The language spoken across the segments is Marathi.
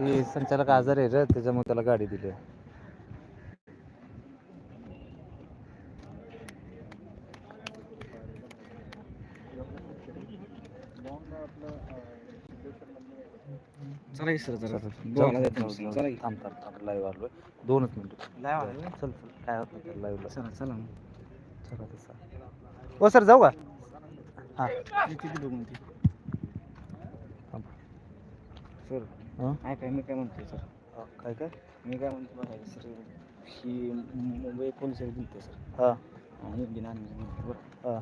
ते संचालक आजार आहे रे त्याच्यामुळे त्याला गाडी दिली चला की सर जरा. चल, बोला जातं. चला की. थांब थांब थांब. लाईव्ह आलोय. दोनच मिनिट. Live आलोय? चल चल. काय होत लाईव्हला चला चला चला तसा ओ सर जाऊ का? हां. बघून ती थांब. सर हं? काय काय मी काय म्हणतोय सर? काय काय? मी काय म्हणतो बघा सर ही मुंबई पोलिसांनी दिलते सर. हां. आणि आर्मी बरं. हां.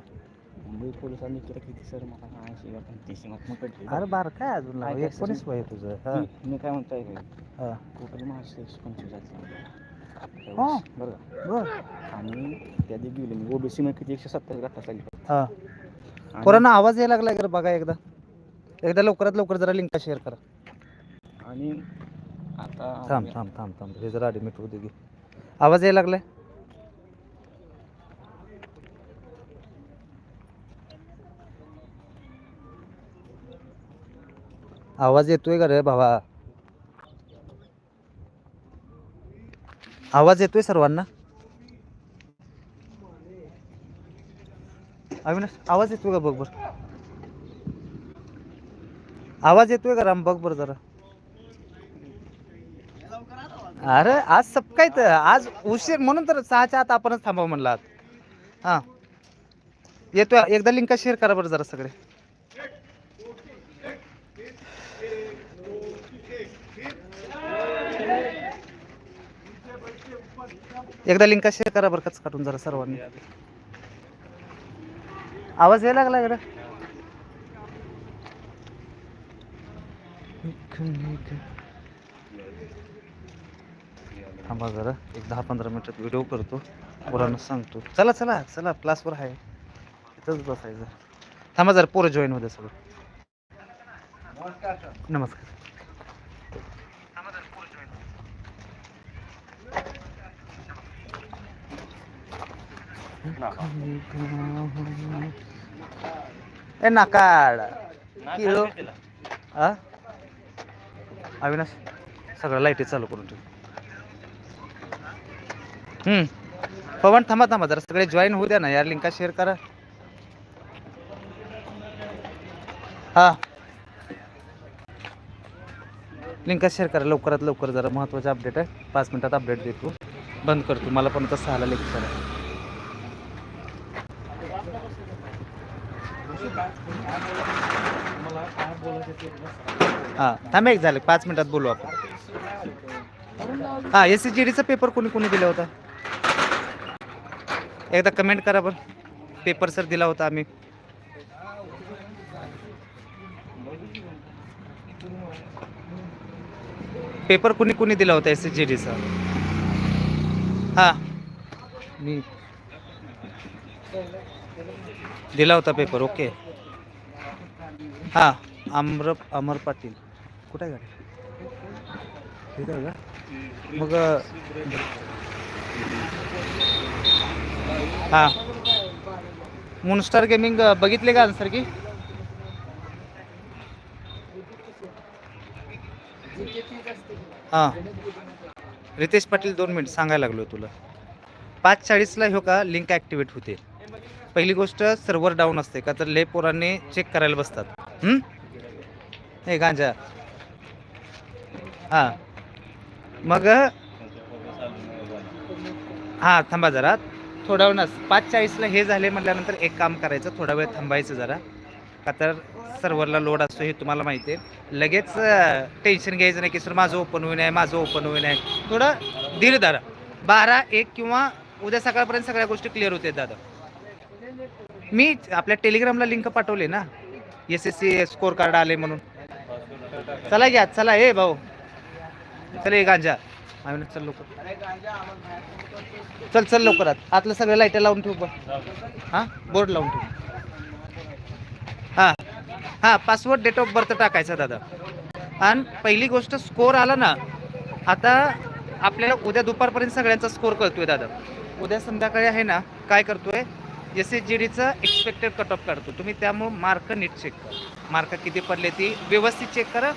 मुंबई पोलिसांनी केलं किती सर? मला ऐंशी का पंच्याऐंशी मग पडले अरे बार काय अजून एकोणीस? वय तुझं? हां. मी- काय म्हणतोय काय? हां. टोटल एकशे पंचवीस झाले हो. बरं बर. आणि त्या दिवशी गेले मी ओबीसी मध्ये किती एकशे सत्तावीस गटा लागली हां. पोरांना आवाज यायला लागला बघा एकदा. एकदा लवकरात लवकर जरा लिंक शेअर करा. आणि आता थांब थांब थांब थांब. हे जरा ॲडमिट होऊ दे की. आवाज यायला लागलाय? आवाज येतोय का रे भावा? आवाज येतोय सर्वांना? अविनाश आवाज येतोय का? बघ बर. आवाज येतोय का राम? बघ बर जरा. अरे आज सब तर आज उशीर म्हणून तर सहाच्या आत आपणच थांबव म्हणला हा. येतोय. एकदा लिंक शेअर करा बरं जरा सगळे. एकदा लिंक शेअर करा बरं कच काढून जरा सर्वांनी. आवाज यायला लागला इकडं. थांबा जरा. एक दहा पंधरा मिनिटात व्हिडिओ करतो. पोरांना सांगतो. चला चला चला क्लासवर आहे. इथंच बसायचं. थांबा जरा पोरं जॉईन होते सगळं. नमस्कार. ए नाकाड. किलो? अविनाश सगळं लाईटी चालू करून ठेव. हम्म. पवन थांबा थांबा जरा सगळे जॉईन होऊ द्या ना यार लिंका शेअर करा. हा. लिंका शेअर करा लवकरात लवकर जरा महत्त्वाचे अपडेट आहे. पाच मिनिटात अपडेट देतो. बंद करतो मला पण आता सहाला लेक्चर आहे हां थांबा एक झाले पाच मिनिटात बोलू आपण. हां एस सी जी डीचा पेपर कोणी कोणी दिला होता? एकदा कमेंट करा पण पेपर सर दिला होता आम्ही. पेपर कुणी कुणी दिला होता एस सी जी डीचा हां. मी. दिला होता पेपर ओके हां अमर अमर पाटील. कुठे आहे गाडी? आहे का? मग हां. मुनस्टार गेमिंग बघितले का आन्सर की हां. रितेश पाटील दोन मिनिट सांगायला लागलो तुला. पाच चाळीसला हो का लिंक ॲक्टिवेट होते. पहिली गोष्ट सर्व्हर डाऊन असते का? तर ले पोरांनी चेक करायला बसतात. हे गांजा. हां. मग हां थांबा जरा. थोडा वेळ नस पाच चाळीसला हे झाले म्हटल्यानंतर एक काम करायचं थोडा वेळ थांबायचं जरा. का तर सर्व्हरला लोड असतो हे तुम्हाला माहिती आहे. लगेच टेन्शन घ्यायचं नाही की सर माझं ओपन होईन आहे माझं ओपन होईन आहे. थोडं धीर धरा. बारा एक किंवा उद्या सकाळपर्यंत सगळ्या गोष्टी क्लिअर होते दादा. मी आपल्या टेलिग्रामला लिंक पाठवले ना? S S C score card आले म्हणून. चला घ्या चला ए भाऊ. चला ये गांजा. आम्ही चल लवकर. चल चल लवकर आत आतलं सगळं लाइट लावून ठेवू बघ. हां? बोर्ड लावून ठेवू. हां. हां पासवर्ड डेट ऑफ बर्थ टाकायचा दादा. आणि पहिली गोष्ट स्कोर आला ना आता आपल्याला उद्या दुपारपर्यंत सगळ्यांचा स्कोर कळतोय दादा. उद्या संध्याकाळी आहे ना काय करतोय? एस एस जी डीचं एक्सपेक्टेड कट ऑफ काढतो. तुम्ही त्यामुळं मार्क नीट चेक करा. मार्क किती पडले ती व्यवस्थित चेक करा.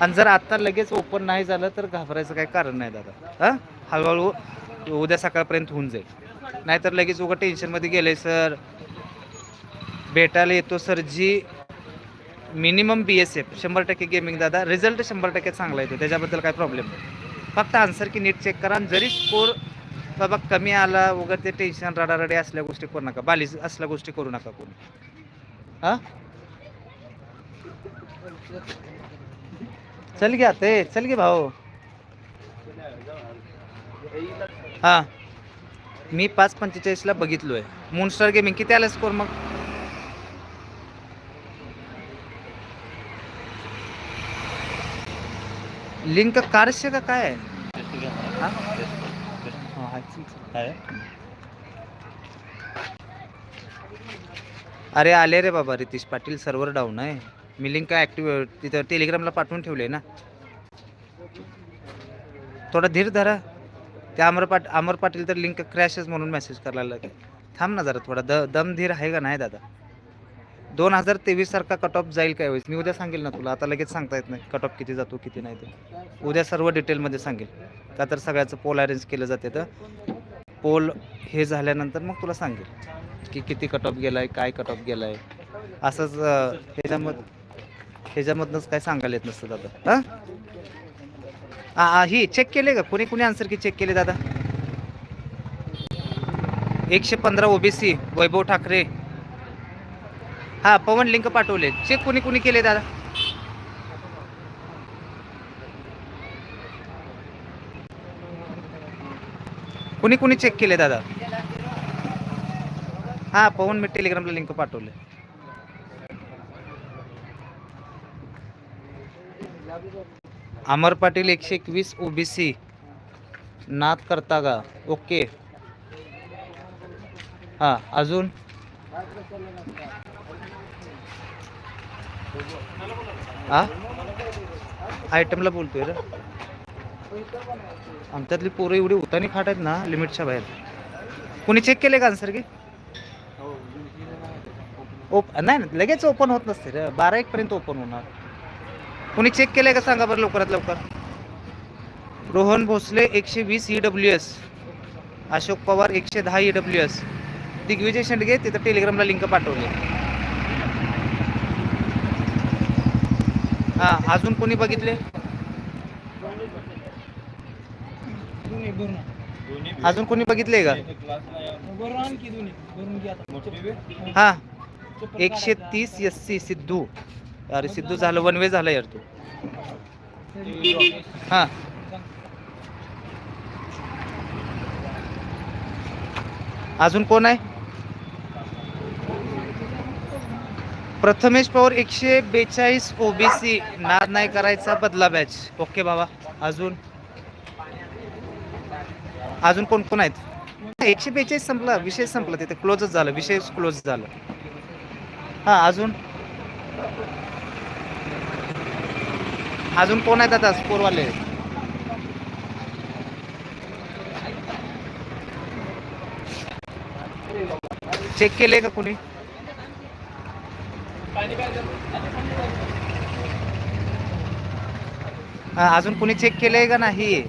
आणि जर आत्ता लगेच ओपन नाही झालं तर घाबरायचं काही कारण नाही दादा. हां? हळूहळू उद्या सकाळपर्यंत होऊन जाईल. नाहीतर लगेच उगा टेन्शनमध्ये गेले सर भेटायला येतो sir ji minimum B S F शंभर टक्के गेमिंग दादा रिझल्ट शंभर टक्के चांगला येतो त्याच्याबद्दल काय प्रॉब्लेम नाही. फक्त आन्सर की नीट चेक करा आणि जरी स्कोर बाबा कमी आला वगैरे ते टेन्शन रडारडी असल्या गोष्टी करू नका बालीज असल्या गोष्टी करू नका कोणी. हां? चल घ्या ते चल गे भाऊ. हां. मी पाच पंचेचाळीसला बघितलो आहे मूनस्टार गेमिंग किती आला स्कोर मग? लिंक कारशे का आहे. काय? अरे आले रे बाबा रितीश पाटील सर्व्हर डाऊन आहे. मी लिंक ॲक्टिव्ह तिथं टेलिग्रामला पाठवून ठेवले ना. थोडा धीर धरा. ते अमर पाट अमर पाटील तर लिंक क्रॅशच म्हणून मेसेज करायला लागेल. थांब ना जरा थोडा. द दमधीर आहे का नाही दादा? दोन हजार तेवीस सारखा कट ऑफ जाईल काय वेळेस मी उद्या सांगेल ना तुला. आता लगेच सांगता येत नाही कट ऑफ किती जातो किती नाही ते. उद्या सर्व डिटेलमध्ये सांगेल. का तर सगळ्याचं पोल अरेंज केलं जाते तर. पोल हे झाल्यानंतर मग तुला सांगेल की किती कट ऑफ आहे काय कट ऑफ आहे असंच त्याच्यामध्ये ह्याच्यामधनंच काय सांगायला येत नसतं दादा. हां? ही चेक केले का? कोणी कोणी आन्सर की चेक केले दादा? एकशे पंधरा ओबीसी वैभव ठाकरे. हा पवन लिंक पाठवले. चेक कोणी कोणी केले दादा? कोणी कोणी चेक केले दादा? हा पवन मी टेलिग्रामला लिंक पाठवले. अमर पाटील एकशे एकवीस ओबीसी. नाथ करता का? ओके. हा अजून? हा आयटमला बोलतोय रे. आमच्यातली पोरं एवढी उतानी खाट आहेत ना लिमिटच्या बाहेर. कोणी चेक केले का आन्सर की ओप नाही ना लगेच ओपन होत नसते रे. बारा एक पर्यंत ओपन होणार. कोणी चेक केलंय का सांगा बरं लवकरात लवकर. रोहन भोसले एकशे वीस E W S Ashok Pawar एकशे दहा E W S Digvijay Shendge तिथं टेलिग्रामला लिंक पाठवली. हां अजून कोणी बघितले? अजून कोणी बघितले का? हा. एकशे तीस एस सी सिद्धू. अरे सिद्धू झालं वन वे झालं यार तू. हा. अजून कोण आहे? प्रथमेश पवार एकशे बेचाळीस ओबीसी नाद नाही करायचा बदला बॅच ओके बाबा. अजून? अजून कोण कोण आहेत? एकशे बेचाळीस संपला विषय संपला तिथे. क्लोजच झालं विषय क्लोज झालं. हा अजून? अजून कोण आहेत आता स्कोरवाले? चेक केले का कोणी? हा, अजून कुणी चेक केलंय का नाही?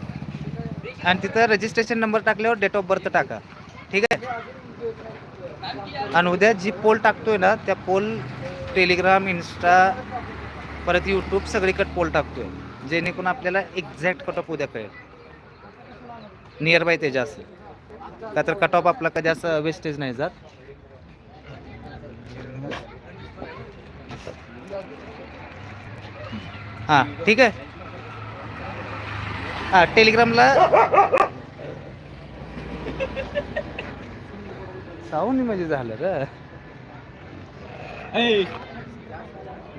आणि तिथं रजिस्ट्रेशन नंबर टाकल्यावर डेट ऑफ बर्थ टाका. ठीक आहे? आणि उद्या जी पोल टाकतोय ना त्या पोल टेलिग्राम इन्स्टा परत यूट्यूब सगळीकडे पोल टाकतोय. जेणेकरून आपल्याला एक्झॅक्ट कट ऑफ उद्या कळेल. नियर बाय त्याच्या असेल. का तर कट ऑफ आपला कधी असं वेस्टेज नाही जात. हां ठीक आहे. हां टेलिग्रामला साऊंड म्हणजे झालं र.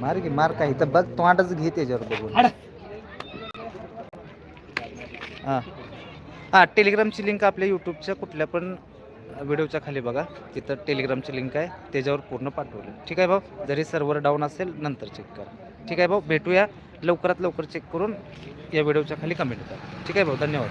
मार की मार काही तर बघ तोंडच घे त्याच्यावर बघून. हां. हां टेलिग्रामची लिंक आपल्या यूट्यूबच्या कुठल्या पण व्हिडिओच्या खाली बघा. तिथं टेलिग्रामची लिंक आहे त्याच्यावर पूर्ण पाठवलं. ठीक आहे भाऊ? जरी सर्व्हर डाऊन असेल नंतर चेक करा. ठीक आहे भाऊ? भेटूया. लवकरात लवकर चेक करून या व्हिडिओच्या खाली कमेंट करा. ठीक आहे भाऊ? धन्यवाद.